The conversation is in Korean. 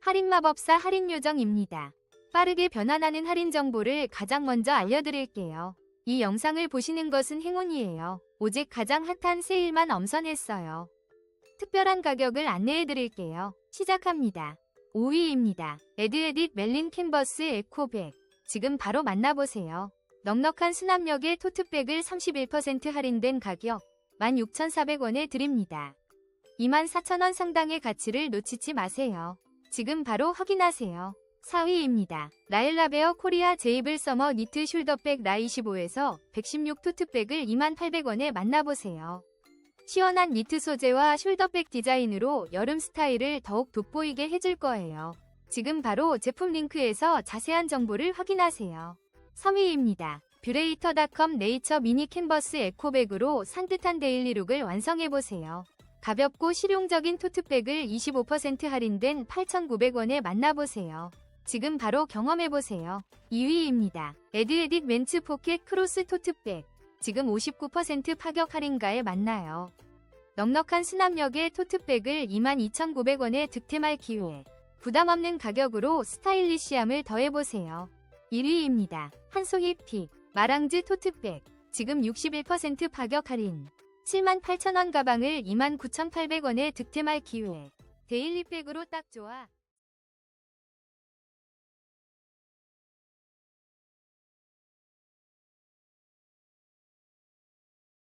할인마법사 할인요정입니다. 빠르게 변환하는 할인 정보를 가장 먼저 알려드릴게요. 이 영상을 보시는 것은 행운이에요. 오직 가장 핫한 세일만 엄선했어요. 특별한 가격을 안내해드릴게요. 시작합니다. 5위입니다. 에드에딧 멜린 캔버스 에코백. 지금 바로 만나보세요. 넉넉한 수납력의 토트백을 31% 할인된 가격 16,400원에 드립니다. 24,000원 상당의 가치를 놓치지 마세요. 지금 바로 확인하세요. 4위입니다. 라일라베어 코리아 제이블 서머 니트 숄더백 라25에서 116 토트백을 2800원에 만나보세요. 시원한 니트 소재와 숄더백 디자인으로 여름 스타일을 더욱 돋보이게 해줄 거예요. 지금 바로 제품 링크에서 자세한 정보를 확인하세요. 3위입니다. 뷰레이터닷컴 네이처 미니 캔버스 에코백으로 산뜻한 데일리룩을 완성해보세요. 가볍고 실용적인 토트백을 25% 할인된 8,900원에 만나보세요. 지금 바로 경험해보세요. 2위입니다. 에드에딕 멘츠 포켓 크로스 토트백. 지금 59% 파격 할인가에 만나요. 넉넉한 수납력의 토트백을 22,900원에 득템할 기회. 부담 없는 가격으로 스타일리시함을 더해보세요. 1위입니다. 한송이 픽. 마랑즈 토트백. 지금 61% 파격 할인. 78,000원 가방을 29,800원에 득템할 기회. 데일리백으로 딱 좋아.